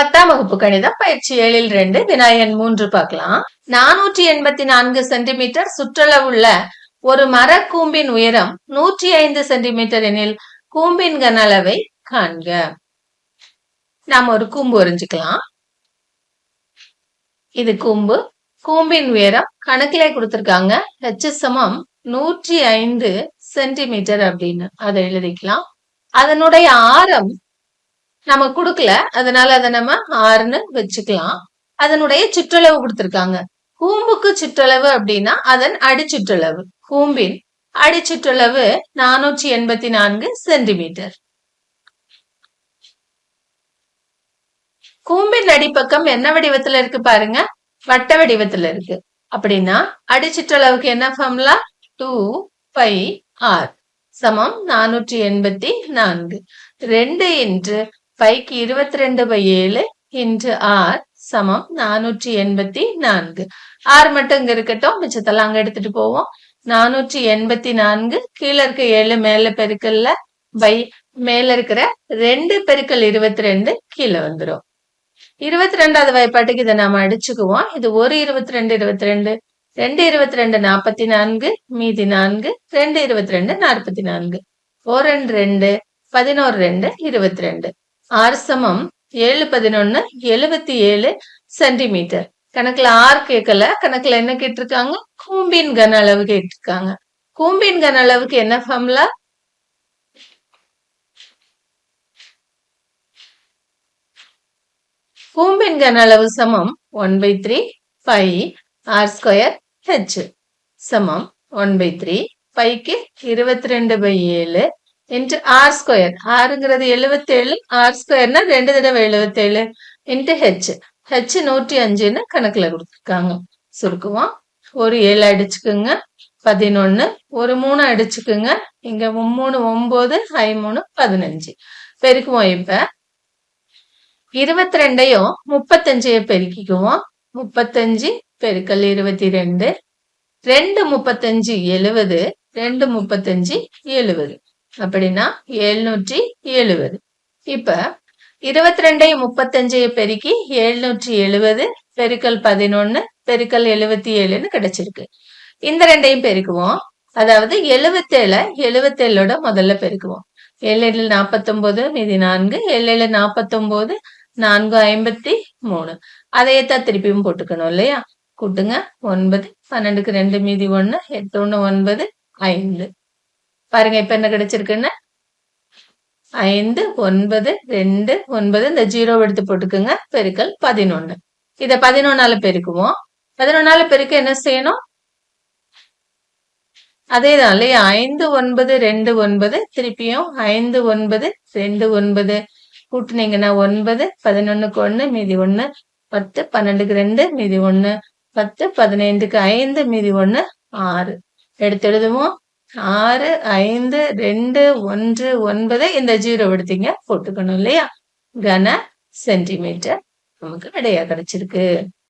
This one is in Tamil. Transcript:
பத்தாம் வகுப்பு கணிதம் பயிற்சி ஏழில் ரெண்டு வினாயன் மூன்று பார்க்கலாம். நானூற்றி எண்பத்தி நான்கு சென்டிமீட்டர் சுற்றளவுள்ள ஒரு மர கூம்பின் உயரம் நூற்றி ஐந்து சென்டிமீட்டர் எனில் கூம்பின் கன அளவை காண்க. நாம் ஒரு கூம்பு வரைஞ்சுக்கலாம் இது கூம்பு. கூம்பின் உயரம் கணக்கிலே கொடுத்திருக்காங்க. ஹெச் சமம் நூற்றி ஐந்து சென்டிமீட்டர் அப்படின்னு. அதை எழுதிக்கலாம். அதனுடைய ஆரம் நம்ம கொடுக்கல. அதனால அதை நம்ம ஆறுன்னு வச்சுக்கலாம். அதனுடைய சுற்றளவு கொடுத்திருக்காங்க. கூம்புக்கு சுற்றளவு அப்படின்னா அதன் அடிச்சுற்றளவு. கூம்பின் அடிச்சுற்றளவு நானூற்றி எண்பத்தி நான்கு சென்டிமீட்டர். கூம்பின் அடிப்பக்கம் என்ன வடிவத்துல இருக்கு பாருங்க? வட்ட வடிவத்துல இருக்கு. அப்படின்னா அடிச்சுற்றளவுக்கு என்ன ஃபார்முலா டூ பை ஆர் சமம் நானூற்றி எண்பத்தி நான்கு. ரெண்டு இன்று பைக்கு இருபத்தி ரெண்டு பை ஏழு இன்று ஆர் சமம் நானூற்றி எண்பத்தி நான்கு. ஆர் மட்டும் இங்க இருக்கட்டும் மிச்சத்தெல்லாம் அங்க எடுத்துட்டு போவோம். நானூற்றி எண்பத்தி நான்கு கீழே இருக்க ஏழு மேல பெருக்கல்ல பை மேல இருக்கிற ரெண்டு பெருக்கல் இருபத்தி ரெண்டு கீழே வந்துடும் இருபத்தி ரெண்டாவது வாய்ப்பாட்டுக்கு இதை நாம அடிச்சுக்குவோம். இது ஒரு இருபத்தி ரெண்டு இருபத்தி ரெண்டு ரெண்டு இருபத்தி ரெண்டு நாற்பத்தி நான்கு மீதி நான்கு ரெண்டு இருபத்தி ரெண்டு நாற்பத்தி நான்கு. ஓ ரெண்டு ரெண்டு பதினோரு ரெண்டு இருபத்தி ரெண்டு ஆர் சமம் ஏழு பதினொன்னு எழுபத்தி ஏழு சென்டிமீட்டர். கணக்குல ஆர் கேட்கல. கணக்குல என்ன கேட்டிருக்காங்க? கூம்பின் கன அளவு கேட்டிருக்காங்க. கூம்பின் கன அளவுக்கு என்ன ஃபார்முலா கூம்பின் கன அளவு சமம் one by three pi r square h சமம் ஒன் பை த்ரீ பைக்கு இருபத்தி ரெண்டு பை ஏழு இன்ட்டு ஆர் ஸ்கொயர் ஆறுங்கிறது எழுபத்தேழு ஆர் ஸ்கொயர்னா ரெண்டு தடவை எழுபத்தேழு இன்ட்டு ஹெச் ஹெச் நூற்றி அஞ்சுன்னு கணக்குல கொடுத்துருக்காங்க. சுருக்குவோம் ஒரு ஏழு அடிச்சுக்குங்க. பதினொன்னு. ஒரு மூணு அடிச்சுக்குங்க. இங்க மூணு ஒம்பது ஐ மூணு பதினஞ்சு. பெருக்குவோம் இப்ப. இருபத்தி ரெண்டையும் முப்பத்தஞ்சையும் பெருக்கிக்குவோம். முப்பத்தஞ்சு பெருக்கல் இருபத்தி ரெண்டு ரெண்டு முப்பத்தஞ்சு எழுவது. ரெண்டு முப்பத்தஞ்சு எழுவது. அப்படின்னா எழுநூற்றி எழுவது இப்ப இருபத்தி ரெண்டையும் முப்பத்தஞ்சையும் பெருக்கி எழுநூற்றி எழுவது பெருக்கல் பதினொன்னு பெருக்கல் எழுபத்தி ஏழுன்னு கிடைச்சிருக்கு. இந்த ரெண்டையும் பெருக்குவோம். அதாவது எழுபத்தேழ எழுபத்தேழோட முதல்ல பெருக்குவோம். ஏழு ஏழு நாற்பத்தொன்பது மீதி நான்கு ஏழு ஏழு நாற்பத்தொன்பது நான்கு ஐம்பத்தி மூணு. அதையத்தான் திருப்பியும் போட்டுக்கணும் இல்லையா? கூட்டுங்க. ஒன்பது பன்னெண்டுக்கு ரெண்டு மீதி ஒன்னு எட்டு ஒன்று ஒன்பது ஐந்து. பாருங்க இப்ப என்ன கிடைச்சிருக்குன்னு? ஐந்து ஒன்பது ரெண்டு ஒன்பது இந்த ஜீரோ எடுத்து போட்டுக்கோங்க. பெருக்கல் பதினொன்னு. இத பதினொன்னால பெருக்குவோம். பதினொன்னால பெருக்க என்ன செய்யணும்? அதேதான் இல்லையா? ஐந்து ஒன்பது ரெண்டு ஒன்பது திருப்பியும் ஐந்து ஒன்பது ரெண்டு ஒன்பது. கூட்டுனீங்கன்னா ஒன்பது பதினொன்னுக்கு ஒண்ணு மீதி ஒண்ணு பத்து பன்னெண்டுக்கு ரெண்டு மீதி ஒண்ணு பத்து பதினைந்துக்கு ஐந்து மீதி ஒண்ணு ஆறு. எடுத்து எழுதுவோம். ஆறு ஐந்து ரெண்டு ஒன்று ஒன்பது இந்த ஜீரோ எடுத்தீங்க. போட்டுக்கணும் இல்லையா? கன சென்டிமீட்டர் நமக்கு விடையா கிடைச்சிருக்கு.